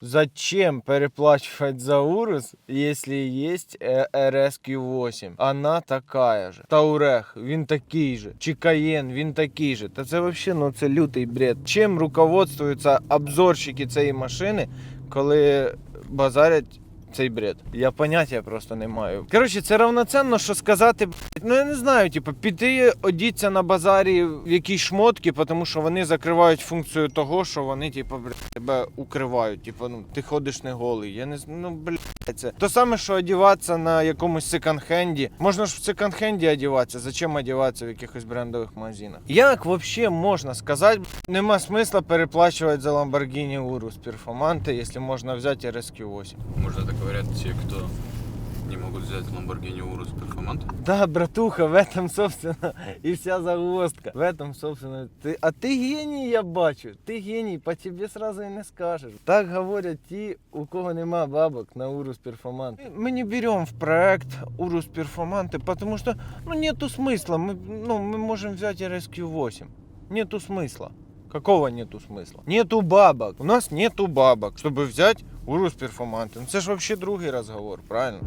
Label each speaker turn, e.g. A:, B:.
A: Зачем переплачивать за Урус, если есть э, RSQ8? Она такая же. Таурех, він такий же. Чикаєн, він такий же. Та це вообще, ну це лютий бред. Чим руководствуються обзорщики цієї машини, коли базарять цей бред. Я поняття просто не маю. Коротше, це равноценно, що сказати, ну я не знаю, типу, піти одіться на базарі в якісь шмотки, тому що вони закривають функцію того, що вони, типу, блядь, тебе укривають. Типу, ну ти ходиш не голий. Я не ну блядь, це. То саме, що одіватися на якомусь секонд-хенді. Можна ж в секонд-хенді одіватися, зачем одіватися в якихось брендових магазинах? Як взагалі можна сказати, нема смисла переплачувати за Lamborghini Urus перформанти, якщо можна взяти RSQ8?
B: Может, это говорят те, кто не могут взять Lamborghini Urus Performant?
A: Да, братуха, в этом, собственно, и вся загвоздка. В этом, собственно, ты... А ты гений, я бачу. Ты гений, по тебе сразу и не скажешь. Так говорят ті, у кого нема бабок на Урус Перформанты. Мы не берем в проект Урус Перформанты, потому что, ну, нету смысла. Мы, ну, мы можем взять RSQ8. Нету смысла. Какого нету смысла? Нету бабок. У нас нету бабок, чтобы взять Урус Перформанты. Ну, це ж вообще другий розговор, правильно?